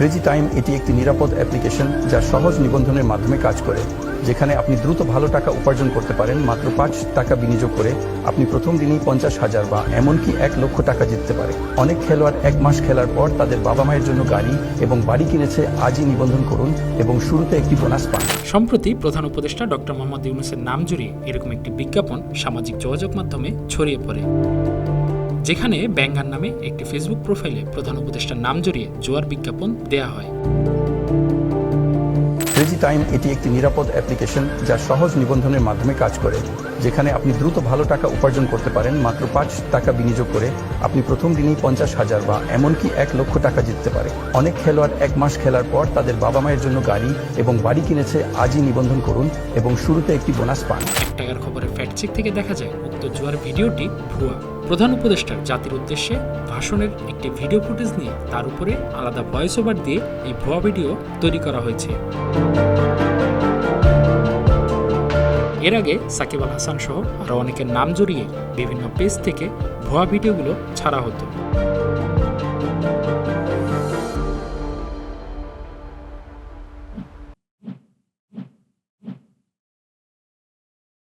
Crazy time এটি একটি নিরাপদ অ্যাপ্লিকেশন যা সহজ নিবন্ধনের মাধ্যমে কাজ করে, যেখানে আপনি দ্রুত ভালো টাকা উপার্জন করতে পারেন, মাত্র পাঁচ টাকা বিনিয়োগ করে আপনি প্রথম দিনেই পঞ্চাশ হাজার বা এমনকি এক লক্ষ টাকা জিততে পারে। অনেক খেলোয়াড় এক মাস খেলার পর তাদের বাবা মায়ের জন্য গাড়ি এবং বাড়ি কিনেছে আজই নিবন্ধন করুন এবং শুরুতে একটি বোনাস পান। সম্প্রতি প্রধান উপদেষ্টা ডক্টর মোহাম্মদ ইউনুসের নাম জড়িয়ে এরকম একটি বিজ্ঞাপন সামাজিক যোগাযোগ মাধ্যমে ছড়িয়ে পড়ে। যেখানে ব্যাঙ্গার নামে একটি ফেসবুক প্রোফাইলে প্রধান উপদেষ্টার নাম জড়িয়ে জোয়ার বিজ্ঞাপন দেয়া হয়। ক্রেজি টাইম এটি একটি নিরাপদ অ্যাপ্লিকেশন যা সহজ নিবন্ধনের মাধ্যমে কাজ করে যেখানে আপনি দ্রুত ভালো টাকা উপার্জন করতে পারেন মাত্র পাঁচ টাকা বিনিয়োগ করে আপনি প্রথম দিনেই পঞ্চাশ হাজার বা এমনকি এক লক্ষ টাকা জিততে পারে। অনেক খেলোয়াড় এক মাস খেলার পর তাদের বাবা মায়ের জন্য গাড়ি এবং বাড়ি কিনেছে আজই নিবন্ধন করুন এবং শুরুতে একটি বোনাস পান। এক টাকার খবরের ফ্যাক্ট চেক থেকে দেখা যায় উক্ত জুয়ার ভিডিওটি ভুয়া। প্রধান উপদেষ্টার জাতির উদ্দেশ্যে ভাষণের একটি ভিডিও ফুটেজ নিয়ে তার উপরে আলাদা ভয়েস ওভার দিয়ে এই ভুয়া ভিডিও তৈরি করা হয়েছে। এর আগে সাকিব আল হাসান সহ আরও অনেকের নাম জড়িয়ে বিভিন্ন পেজ থেকে ভুয়া ভিডিওগুলো ছাড়া হতো।